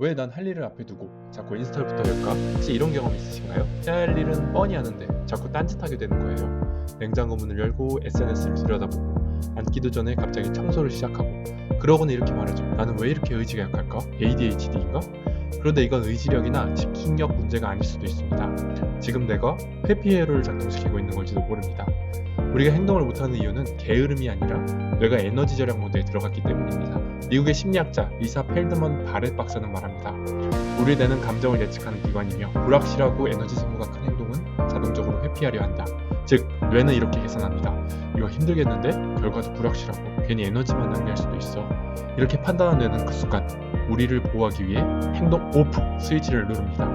왜 난 할 일을 앞에 두고 자꾸 인스톨부터 할까? 혹시 이런 경험 있으신가요? 해야 할 일은 뻔히 하는데 자꾸 딴짓하게 되는 거예요. 냉장고 문을 열고 SNS를 들여다보고 앉기도 전에 갑자기 청소를 시작하고 그러고는 이렇게 말하죠. 나는 왜 이렇게 의지가 약할까? ADHD인가? 그런데 이건 의지력이나 집중력 문제가 아닐 수도 있습니다. 지금 내가 회피회로를 작동시키고 있는 걸지도 모릅니다. 우리가 행동을 못하는 이유는 게으름이 아니라 뇌가 에너지 절약 모드에 들어갔기 때문입니다. 미국의 심리학자 리사 펠드먼 바렛 박사는 말합니다. 우리 뇌는 감정을 예측하는 기관이며 불확실하고 에너지 소모가 큰 행동은 자동적으로 회피하려 한다. 즉, 뇌는 이렇게 계산합니다. 이거 힘들겠는데 결과도 불확실하고 괜히 에너지만 낭비할 수도 있어. 이렇게 판단한 뇌는 그 순간 우리를 보호하기 위해 행동 오프 스위치를 누릅니다.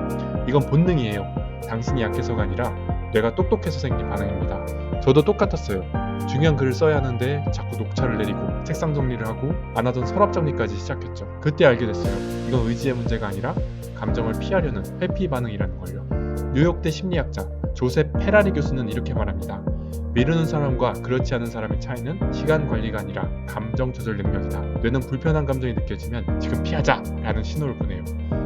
이건 본능이에요. 당신이 약해서가 아니라 뇌가 똑똑해서 생긴 반응입니다. 저도 똑같았어요. 중요한 글을 써야 하는데 자꾸 녹차를 내리고 책상 정리를 하고 안 하던 서랍 정리까지 시작했죠. 그때 알게 됐어요. 이건 의지의 문제가 아니라 감정을 피하려는 회피 반응이라는 걸요. 뉴욕대 심리학자 조셉 페라리 교수는 이렇게 말합니다. 미루는 사람과 그렇지 않은 사람의 차이는 시간 관리가 아니라 감정 조절 능력이다. 뇌는 불편한 감정이 느껴지면 지금 피하자! 라는 신호를 보내요.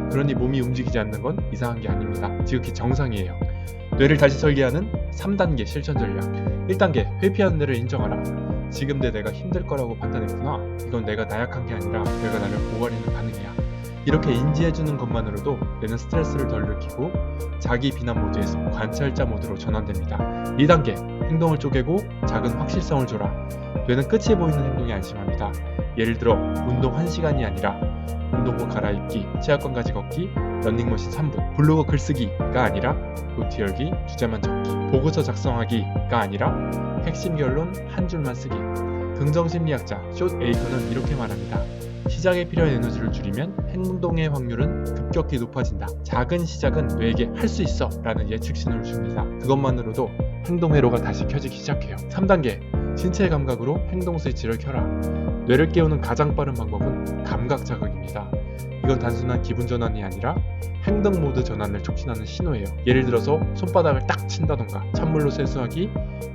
그러니 몸이 움직이지 않는 건 이상한 게 아닙니다. 지극히 정상이에요. 뇌를 다시 설계하는 3단계 실천 전략. 1단계 회피하는 뇌를 인정하라. 지금 내 내가 힘들 거라고 판단했구나. 이건 내가 나약한 게 아니라 내가 나를 보호하려는 반응이야. 이렇게 인지해주는 것만으로도 뇌는 스트레스를 덜 느끼고 자기 비난 모드에서 관찰자 모드로 전환됩니다. 2단계 행동을 쪼개고 작은 확실성을 줘라. 뇌는 끝이 보이는 행동에 안심합니다. 예를 들어 운동 1시간이 아니라 운동복 갈아입기, 체육관까지 걷기, 런닝머신 3분, 블로그 글쓰기가 아니라 노트 열기, 주제만 적기, 보고서 작성하기가 아니라 핵심 결론 한 줄만 쓰기. 긍정심리학자 숏 에이커는 이렇게 말합니다. 시작에 필요한 에너지를 줄이면 행동의 확률은 급격히 높아진다. 작은 시작은 뇌에게 할 수 있어 라는 예측 신호를 줍니다. 그것만으로도 행동 회로가 다시 켜지기 시작해요. 3단계 신체 감각으로 행동 스위치를 켜라. 뇌를 깨우는 가장 빠른 방법은 감각 자극입니다. 이건 단순한 기분 전환이 아니라 행동 모드 전환을 촉진하는 신호예요. 예를 들어서 손바닥을 딱 친다던가 찬물로 세수하기,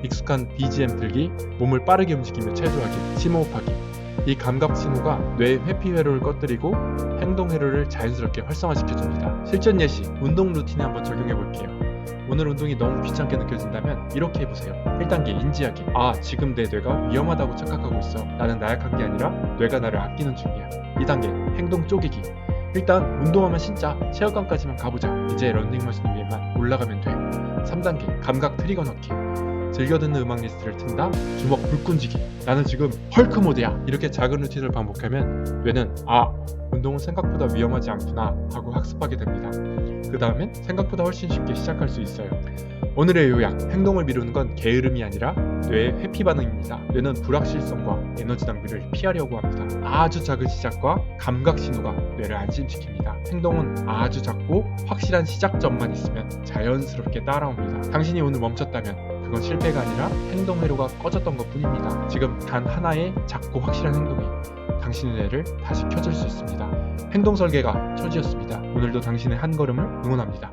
익숙한 BGM 틀기, 몸을 빠르게 움직이며 체조하기, 심호흡하기. 이 감각 신호가 뇌의 회피 회로를 꺼뜨리고 행동 회로를 자연스럽게 활성화시켜 줍니다. 실전 예시, 운동 루틴에 한번 적용해 볼게요. 오늘 운동이 너무 귀찮게 느껴진다면 이렇게 해보세요. 1단계 인지하기. 아, 지금 내 뇌가 위험하다고 착각하고 있어. 나는 나약한 게 아니라 뇌가 나를 아끼는 중이야. 2단계 행동 쪼개기. 일단 운동하면 진짜 체육관까지만 가보자. 이제 런닝머신 위에만 올라가면 돼. 3단계 감각 트리거 넣기. 즐겨 듣는 음악 리스트를 튼다. 주먹 불끈지기. 나는 지금 헐크 모드야. 이렇게 작은 루틴을 반복하면 뇌는 아 운동은 생각보다 위험하지 않구나 하고 학습하게 됩니다. 그 다음엔 생각보다 훨씬 쉽게 시작할 수 있어요. 오늘의 요약, 행동을 미루는 건 게으름이 아니라 뇌의 회피 반응입니다. 뇌는 불확실성과 에너지 낭비를 피하려고 합니다. 아주 작은 시작과 감각 신호가 뇌를 안심시킵니다. 행동은 아주 작고 확실한 시작점만 있으면 자연스럽게 따라옵니다. 당신이 오늘 멈췄다면 그건 실패가 아니라 행동 회로가 꺼졌던 것 뿐입니다. 지금 단 하나의 작고 확실한 행동이 당신의 뇌를 다시 켜줄 수 있습니다. 행동 설계가 처지였습니다. 오늘도 당신의 한 걸음을 응원합니다.